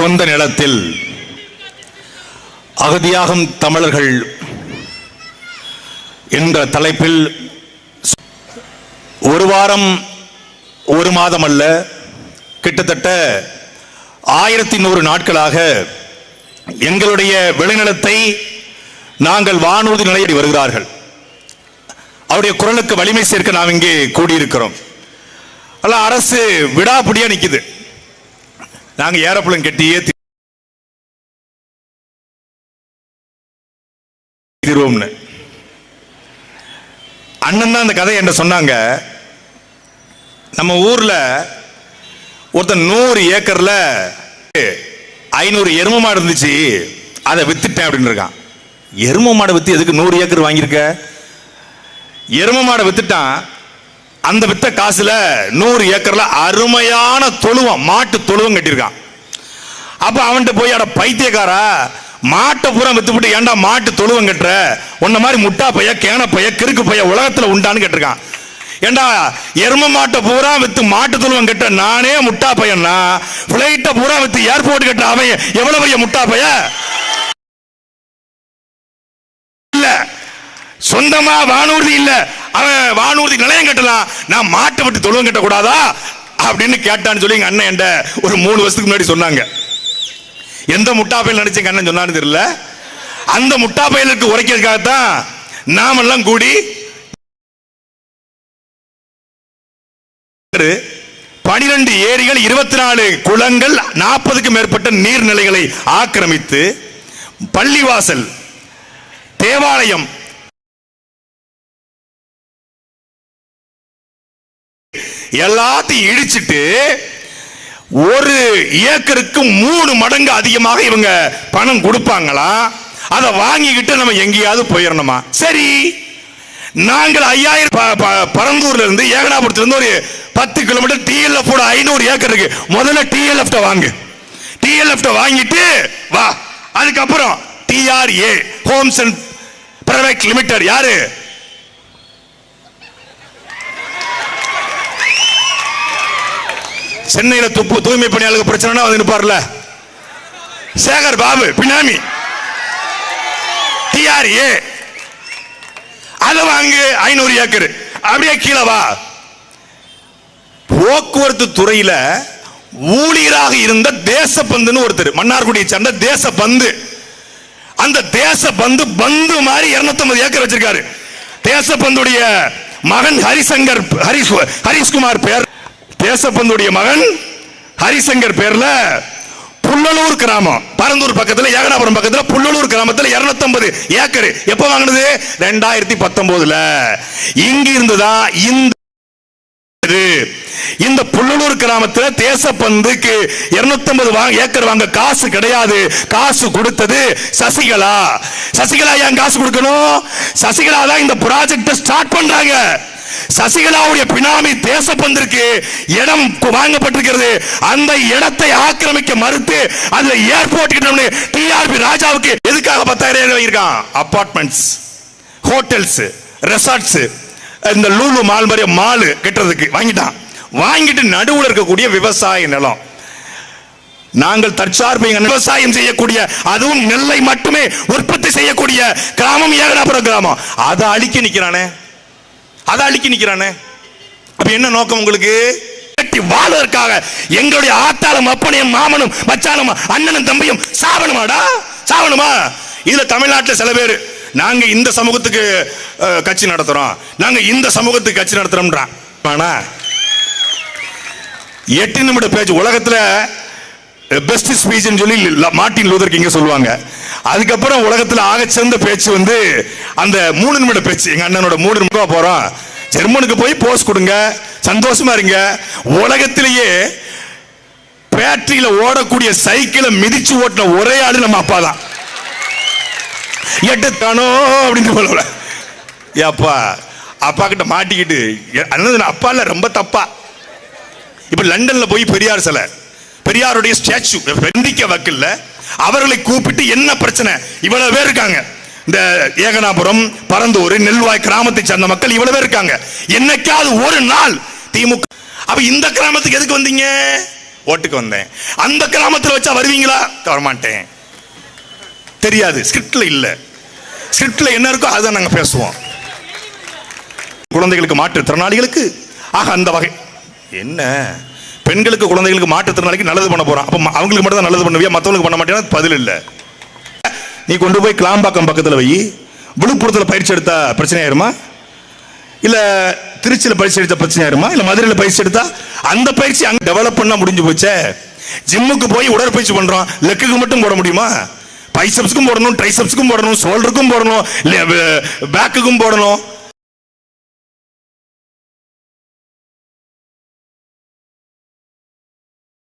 சொந்த நிலத்தில் அகதியாகும் தமிழர்கள் என்ற தலைப்பில் ஒரு வாரம் ஒரு மாதம் அல்ல கிட்டத்தட்ட ஆயிரத்தி நூறு நாட்களாக எங்களுடைய விளைநிலத்தை நாங்கள் வானூர்தி நிலையடி வருகிறார்கள். அவருடைய குரலுக்கு வலிமை சேர்க்க நாம் இங்கே கூடியிருக்கிறோம். அல்ல அரசு விடாபிடியா நிக்குது. நாங்க ஏரோப்ளேன் கட்டியே தீர்வோம்னு. அண்ணன் தான் அந்த கதை என்ன சொன்னாங்க. நம்ம ஊர்ல ஒருத்தன் நூறு ஏக்கர்ல ஐநூறு எரும மாடு இருந்துச்சு. அதை வித்துட்டேன் அப்படின்னு இருக்கான். எரும மாடை வித்து எதுக்கு நூறு ஏக்கர் வாங்கியிருக்க? எரும மாடை வித்துட்டான். அந்த வித்த காசுல நூறு ஏக்கர்ல அருமையான தொழுவம் மாட்டு தொழுவம் கட்டியிருக்கான். அப்ப அவன்கிட்ட போய் அட பைத்தியக்காரா மாட்டை பூரா வித்துவிட்டு ஏன்டா மாட்டு தொழுவம் கட்டுற? உன்ன மாதிரி முட்டா பைய கேன பைய கிறுக்கு பைய உலகத்துல உண்டான்னு கேட்டிருக்கான். ஏண்டா எரும மாட்டை பூரா வித்து மாட்டு தொழுவம் கட்ட நானே முட்டா பையன்னா? பிளைட்டை பூரா வித்து ஏர்போர்ட் கட்ட அவன் எவ்வளவு பைய முட்டா பைய? இல்ல. சொந்தமா வானூர்தி இல்லை. அவன் வானூர்தி நிலையம் கட்டலாம் நான் மாட்டை விட்டு தொழுவம் கட்டக்கூடாதா? அப்படின்னு கேட்டான்னு சொல்லி எங்க அண்ணன் என்கிட்ட ஒரு மூணு வருஷத்துக்கு முன்னாடி சொன்னாங்க. எந்த முட்டாப்பையில் நினைச்சு எங்க அண்ணன் சொன்னான்னு தெரியல. அந்த முட்டாப்பையலுக்கு உரைக்கிறதுக்காகத்தான் நாமெல்லாம் கூடி பனிரெண்டு ஏரிகள் இருபத்தி நாலு குளங்கள் நாற்பதுக்கும் மேற்பட்ட நீர்நிலைகளை ஆக்கிரமித்து பள்ளிவாசல் தேவாலயம் எல்லாத்தையும் இடிச்சிட்டு ஒரு ஏக்கருக்கு மூணு மடங்கு அதிகமாக இவங்க பணம் கொடுப்பாங்களா? அதை வாங்கிக்கிட்டு நம்ம எங்கேயாவது போயிடணுமா சரி. நாங்கள் ஐயாயிரம் ப- ப- பரந்தூர்ல இருந்து ஏகனாபுரத்துல இருந்து ஒரு பத்து கிலோமீட்டர் டிஎல்எஃப் ஐநூறு ஏக்கர் இருக்கு. முதல்ல டிஎல்எஃப் வாங்கு. டிஎல்எஃப் வாங்கிட்டு வா. அதுக்கப்புறம் TRA homes and private limited யாரு? சென்னையில துப்பு தூய்மை பணியாளர்கள் பிரச்சனை வந்து நிற்பார்ல சேகர் பாபு பினாமி. டிஆர்ஏ. அதை வாங்கு ஐநூறு ஏக்கர். அப்படியே கீழே வா. போக்குவரத்து துறையில ஊழியராக இருந்த தேசபந்துன்னு ஒருத்தர் மன்னார்குடியை சேர்ந்த தேசபந்து அந்த தேசபந்து பந்து மாதிரி 250 ஏக்கர் வச்சிருக்காரு. தேசபந்துடைய மகன் ஹரிசங்கர் ஹரிஷ் ஹரிஷ்குமார் பேர் தேசப்பந்துடைய மகன் ஹரிசங்கர் பேர்ல புல்லலூர் கிராமம். பரந்தூர் பக்கத்தில் ஏகனாபுரம் பக்கத்தில் புல்லலூர் கிராமத்துல 250 ஏக்கர். எப்ப வாங்கினது? ரெண்டாயிரத்தி பத்தொன்பதுல இங்கிருந்து தான் இந்த இது. இந்த புல்லலூர் கிராமத்தில் தேசப்பந்துக்கு 250 வாங்க ஏக்கர் வாங்க காசு கிடையாது. காசு கொடுத்தது சசிகலா. சசிகலா ஏன் காசு கொடுக்கணும்? சசிகலா தான் இந்த ப்ராஜெக்ட் ஸ்டார்ட் பண்றாங்க. சசிகலாவுடைய பினாமி தேசப்பந்திற்கு இடம் வாங்கப்பட்டிருக்கிறது. அந்த இடத்தை ஆக்கிரமிக்க மறுத்து அதுல ஏர்போர்ட் கிட்ட டிஆர்பி ராஜாவுக்கு எதுக்காக பத்தாயிரம் வாங்கியிருக்கான் அப்பார்ட்மெண்ட்ஸ் ஹோட்டல்ஸ் ரெசார்ட்ஸ் இந்த லூலு மால் மாதிரி மால் கட்டுறதுக்கு வாங்கிட்டான். வாங்கிட்டு நடுவில் இருக்கக்கூடிய விவசாய நிலம். நாங்கள் தற்சார்பு விவசாயம் செய்யக்கூடிய அதுவும் நெல்லை மட்டுமே உற்பத்தி செய்யக்கூடிய கிராமம் ஏகனாபுரம் கிராமம். அதை அழிக்க நிற்கிறானே அதை அழிக்க நிற்கிறானே அப்ப என்ன நோக்கம் உங்களுக்கு? கட்டி வாழ்வதற்காக எங்களுடைய ஆத்தாளம் அப்பனையும் மாமனும் மச்சானும் அண்ணனும் தம்பியும் சாவணுமாடா? சாவணுமா? இதுல தமிழ்நாட்டில் சில பேர் நாங்க இந்த சமூகத்துக்கு கட்சி நடத்துறோம். நாங்க இந்த சமூகத்துக்கு கட்சி நடத்துறோம்ன்றான். ஆனா எட்டு நிமிட பேச்சு. உலகத்தில் பெஸ்ட் ஸ்பீச்னு சொல்லி மார்ட்டின் லூதர் கிங்க சொல்லுவாங்க. அதுக்கப்புறம் உலகத்தில் ஆகச்சிறந்த பேச்சு வந்து அந்த மூணு நிமிட பேச்சு. எங்கள் அண்ணனோட மூணு நிமிடம் போகிறோம் ஜெர்மனுக்கு போய் போஸ் கொடுங்க. சந்தோஷமா இருங்க. உலகத்திலேயே பேட்டரியில ஓடக்கூடிய சைக்கிளை மிதிச்சு ஓட்டின ஒரே ஆடு நம்ம அப்பா தான். எட்டு அப்படின்னு சொல்லல. ஏப்பா அப்பா கிட்ட மாட்டிக்கிட்டு அண்ணன் அப்பா இல்லை ரொம்ப தப்பா. இப்ப லண்டன்ல போய் பெரியார் சிலை பெரியாருடைய ஸ்டாச்சு வெந்திக்க வக்கில்ல அவர்களை கூப்பிட்டு என்ன பிரச்சனை? இவ்வளவு பேர் இருக்காங்க. இந்த ஏகனாபுரம் பரந்தூர் நெல்வாய் கிராமத்தை சேர்ந்த மக்கள் இவ்வளவு பேர் இருக்காங்க. என்னைக்காவது ஒரு நாள் திமுக அப்ப இந்த கிராமத்துக்கு எதுக்கு வந்தீங்க? ஓட்டுக்கு வந்தேன். அந்த கிராமத்தில் வச்சா வருவீங்களா? வரமாட்டேன். தெரியாது. ஸ்கிரிப்ட்ல இல்ல. ஸ்கிரிப்ட்ல என்ன இருக்கோ அதை நாங்கள் பேசுவோம். குழந்தைகளுக்கு மாற்றுத்திறனாளிகளுக்கு ஆக அந்த வகை என்ன? பெண்களுக்கு குழந்தைகளுக்கு மாற்றுத்திறனாளிக்கு நல்லது பண்ண போறான். அப்போ அவங்களுக்கு மட்டும் தான் நல்லது பண்ணுவியா? மற்றவங்களுக்கு பண்ண மாட்டேன்னா பதில் இல்லை. நீ கொண்டு போய் கிளாம்பாக்கம் பக்கத்தில் வை. விழுப்புரத்தில் பயிற்சி எடுத்தா பிரச்சனை ஆயிருமா? இல்லை திருச்சியில் பயிற்சி எடுத்த பிரச்சனை ஆயிருமா? இல்லை மதுரையில் பயிற்சி எடுத்தா அந்த பயிற்சி அங்கே டெவலப் பண்ணால் முடிஞ்சு போச்சே. ஜிம்முக்கு போய் உடற்பயிற்சி பண்ணுறோம் லெக்குக்கு மட்டும் போட முடியுமா? பைசப்ஸுக்கும் போடணும் ட்ரைசப்ஸுக்கும் போடணும் ஷோல்டருக்கும் போடணும் பேக்குக்கும் போடணும்.